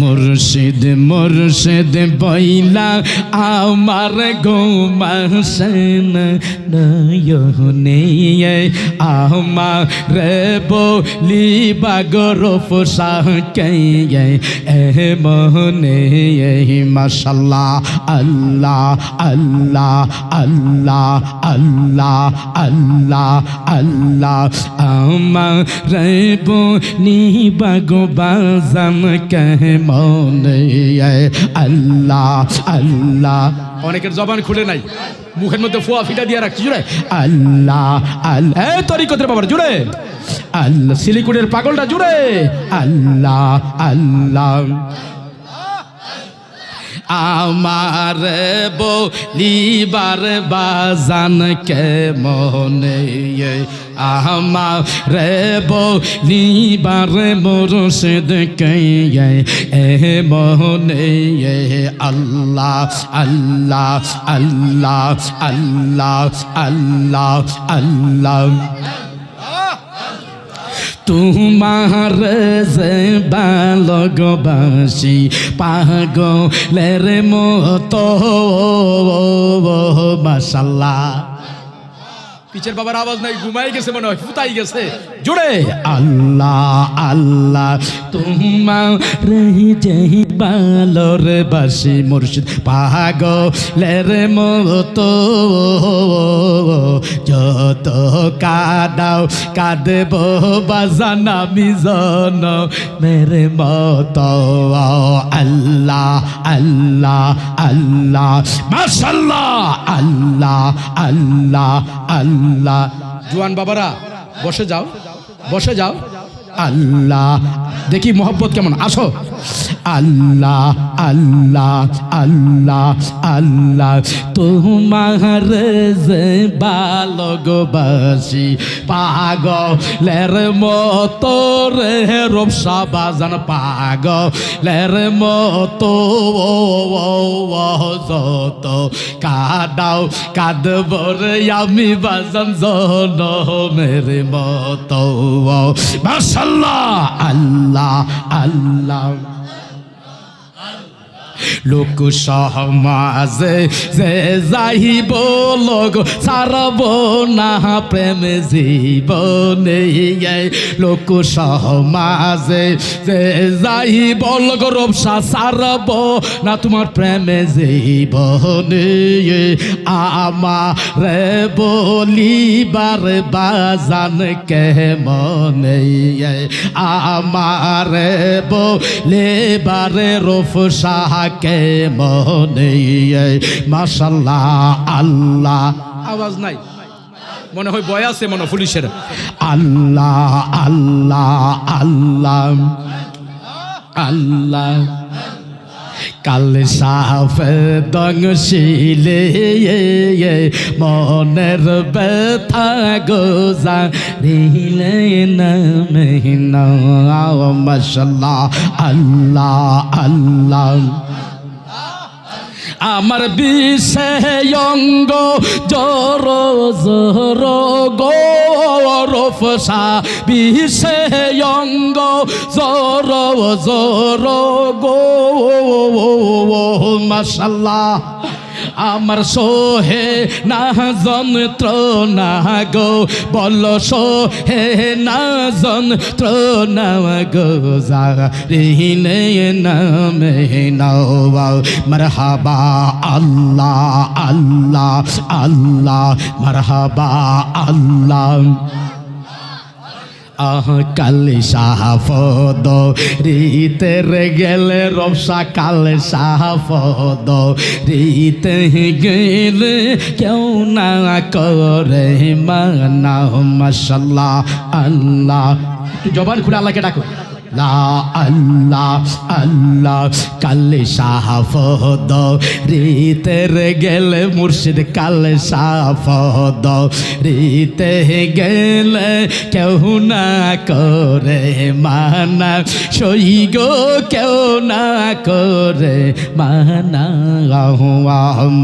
মুর্শিদ মুর্শিদ বইলা, আমার গোমাসন নয়নে আমার বলি বাগরফ সাকে এ মনে মাশাল্লাহ, আল্লাহ আল্লাহ আল্লাহ আল্লাহ আল্লাহ আল্লাহ, আমার বলি বাগো বাজান কে মনে আল্লাহ আল্লাহ। অনেকের জবান খুলে নাই। মুখের মধ্যে ফোয়া ফিটা দিয়ে রাখছি জুড়ে। আল্লাহ আল্লাহ। তরিকতের বাবার জুড়ে। আল্লাহ সিলিকুড়ের পাগলটা জুড়ে। আল্লাহ আল্লাহ। আমার বলিবার বাজান কে মনে আমার বলিবার মুর্শিদ কে? এ মনে আল্লাহ আল্লাহ আল্লাহ আল্লাহ আল্লাহ আল্লাহ। তোমার যে বালগবাসী পাগলের মতো মাসাল্লাহ পিছের বাবার আওয়াজ নাই, ঘুমাই গেছে মনে হয়, ফুতাই গেছে। জুড়ে আল্লাহ আল্লাহ, তোমার যে বালর বাসি মুর্শিদ। পাগলের মতো যত কাদাও, কাঁদব বাজান আমি মেরে মতো, আল্লাহ আল্লাহ আল্লাহ। মাশাল্লাহ, আল্লাহ আল্লাহ আল্লাহ। জোয়ান বাবারা বসে যাও বসে যাও। আল্লাহ। দেখি মোহব্বত কেমন? আসো। আল্লাহ আল্লাহ আল্লাহ আল্লাহ, তোমার বালগবাসী পাগলের মতো রে রবসা বাজান পাগলের মতো যত কাদাও, কাঁদব রে আমি বাজান জন মেরে মতো মাশাল্লাহ, আল্লাহ আল্লাহ। লোক সমাজে যে যাইব লোক সারব না, প্রেম জীবনে লোক সমাজে যে যাইব লোক রবসা সারব না, তোমার প্রেমে জীবনে আমার বলিবার বাজান কে মনে আমার বলেবারে রফ সাহাকে মনে মাসাল্লাহ আল্লাহ। আওয়াজ নাই। মনে হয় বয় আছে মনে পুলিশের। আল্লাহ আল্লাহ আল্লাহ। আল্লাহ। কাল সাফ দং শিলে মনের ব্যথা গোজা রিলে না মশাল্লাহ আল্লাহ আল্লাহ। আমার বিষয়ঙ্গ জর জর গরফসা বিষয়ঙ্গ জর জর গো মাসাল্লাহ আমার সোহে, না যন্ত্র, না গো। বল সোহে, না যন্ত্র, না গো। যা রিনে নামে নাও মারহাবা আল্লাহ আল্লাহ আল্লাহ, মারহাবা আল্লাহ। কালে সাহাফদ রে গেলে রবসা কালে সাহাফদ রীতে গেলে কেউ না করে মানা মশাল্লাহ, আল্লাহ। জবান খুলে আল্লাহকে ডাকো। লা আল্লাহ আল্লাহ। কালে সাহাফদ রীতের গেলে মুর্শিদ, কালে সাহাফদ রীতে গেলে কেউ না করে মানা। সই গো কেউ না করে মানা।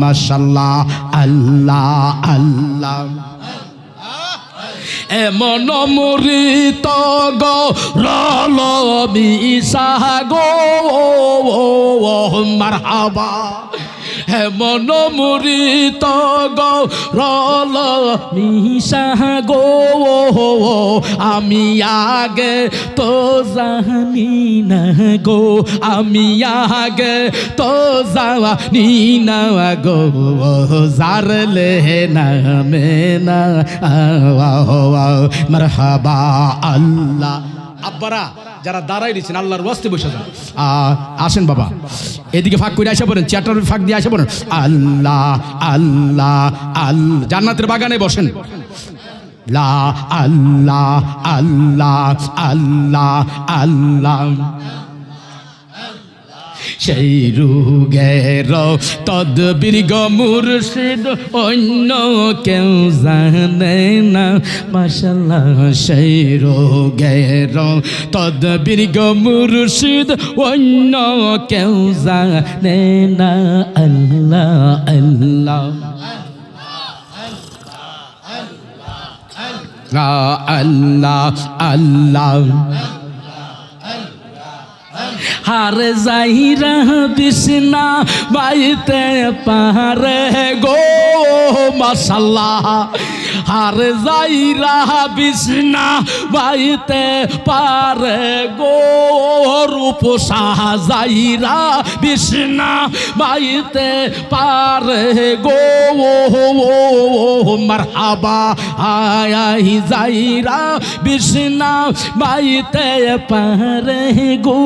মাসাল্লাহ আল্লাহ আল্লাহ। এমন মরিত গো রল মিশা গো মারহাবা এমন মরিত গো রল মিশা গো আমি আগে তো জানি না গো, আমি আগে তো জানি না গো জারলে না মেনা মারহাবা আল্লাহ। আব্বারা যারা দাঁড়াই দিচ্ছেন আল্লাহর বস্তে বসে যান আসেন বাবা। এদিকে ফাঁক করে আসে পড়েন, চেয়ারটার ফাঁক দিয়ে আসে পড়েন। আল্লাহ আল্লাহ আল্লাহ জান্নাতের বাগানে বসেন। লা, আল্লাহ আল্লাহ আল্লাহ আল্লাহ। সেই রুগের তদবির মুর্শিদ, অন্য কেউ জানে না। মাসাল্লাহ সেই রোগের তদবির মুর্শিদ, অন্য কেউ জানে না। আল্লাহ আল্লাহ। আল্লাহ আল্লাহ। হার যাইরা বিষ্ণা বাইতে পারে গো মাসাল্লাহ হার যাইরা বিছনা বাইতে পারে গো, রূপ সাহাযাইরা বিছনা বাইতে পারে গো। মারহাবা আয় যাইরা বিছনা বাইতে পারে গো।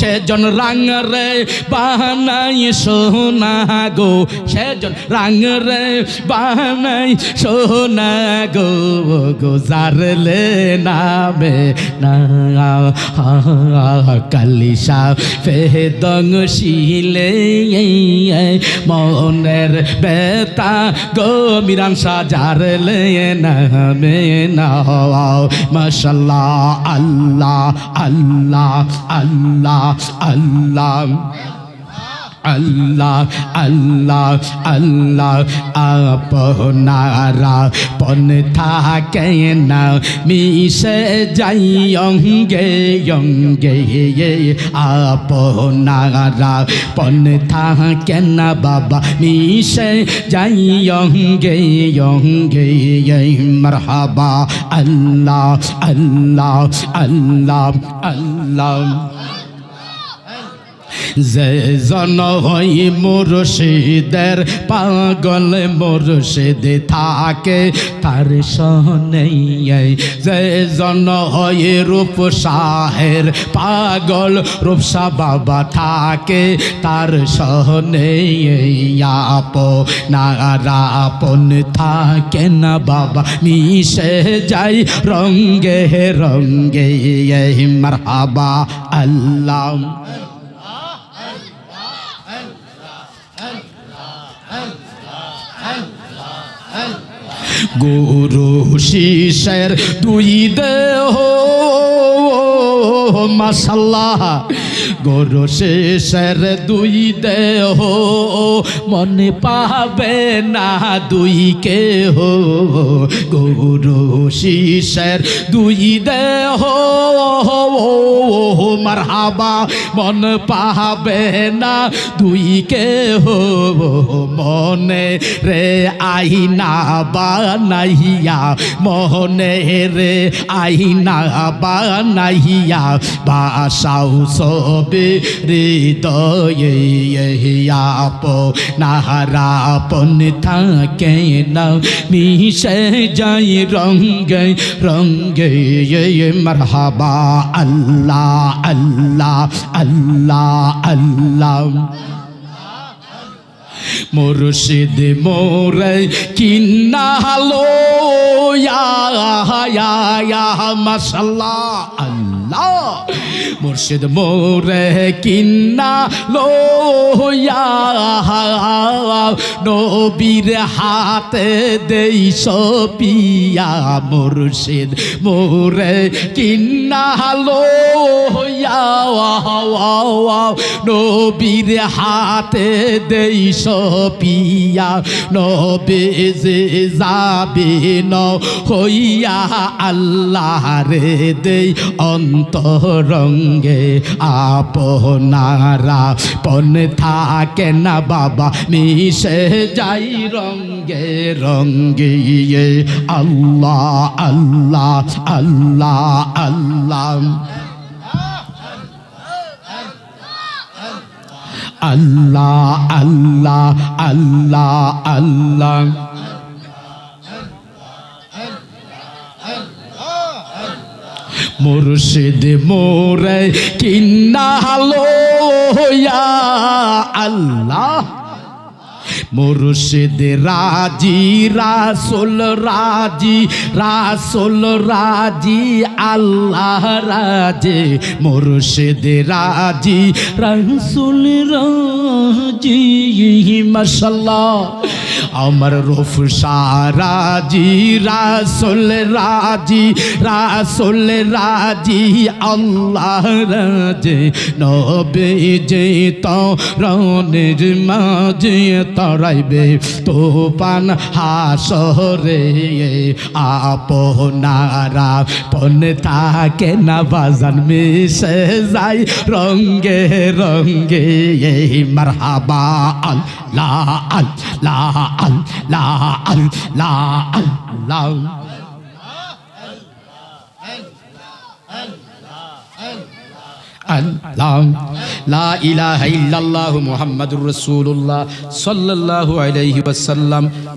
সেজন রাং রে বানাই সোনা গো, সেজন রাং রে বানাই সোনা গো গুজারলে নামে, না কালিসা ফেদং শিলে মনের বেতা গো, মিরান সাজারলে নামে, না মাশাল্লাহ, আল্লাহ আল্লাহ আল্লাহ আল্লাহ। আল্লাহ আল্লাহ আল্লাহ, আপনারা পন থাকে না, মিশে যাই, অঙ্গে অঙ্গে, আপনারা পন থাকে না, বাবা, মিশে যাই, অঙ্গে অঙ্গে, মারহাবা, আল্লাহ আল্লাহ আল্লাহ আল্লাহ। যে জন হই মুর্শিদের পাগল মুর্শিদ থাকে, তার সনেই যে জন হই রূপ শাহের পাগল রূপসা বাবা থাকে, তার নারা আপন থাকে না বাবা, মিশে যাই রঙ্গে রঙ্গে মারহাবা আল্লাহ। গুরু শিশের দুই দেহ। মাসাল্লাহ গরু শেষের দুই দেহ। মনে পাবে না দুই কে হো গরু শিশের দুই দেহ। মারহাবা, মন পাবে না। দুই কে হো মনে রে আইনা বানাইয়া, মনে রে আইনা বানাইয়া, বাসাও সবে হৃদয়ে আপ নাহারা পন থাকে না। মিশে যাই রঙ্গে রঙ্গে মারহাবা, আল্লাহ আল্লাহ আল্লাহ আল্লাহ। মোরশেদ মোর কিন্না হালো ইয়া ইয়া মাশাল্লাহ। আল্লাহ। মুর্শিদ মোরে কিন্না লো নবীর হাতে দেই সপিয়া। মুর্শিদ মোরে কিন্না লো নবীর হাতে দেই সপিয়া। নবে যে যাবে ন হইয়া আল্লাহ রে দেই অন্তরঙ্গে আপনারা পন থাকে না বাবা, মিশে যাই রঙ্গে রঙ্গে আল্লাহ আল্লাহ আল্লাহ আল্লাহ। আল্লাহ আল্লাহ আল্লাহ আল্লাহ। মুর্শিদ মোরে কিন্নালো আল্লাহ। মুর্শিদ রাজি, রাসুল রাজি রাসুল রাজি, আল্লাহ রাজে। মুর্শিদ রাজি, রাসুল রাজি মাশাল্লাহ আমার রূপ সারাজি রাসুল রাজি রাসুল রাজি, আল্লাহ রাজে নবে যে তরণের মাঝে তরাইবে তোপান হাসরে। আপনারা পন থাকে না বাজান মিশে যাই রঙ্গে রঙ্গে মারহাবা আল্লাহ আল্লাহ। মোহাম্মদুর রসুল্লাহ সাল্লাহ আলহি ওয়াসাল্লাম।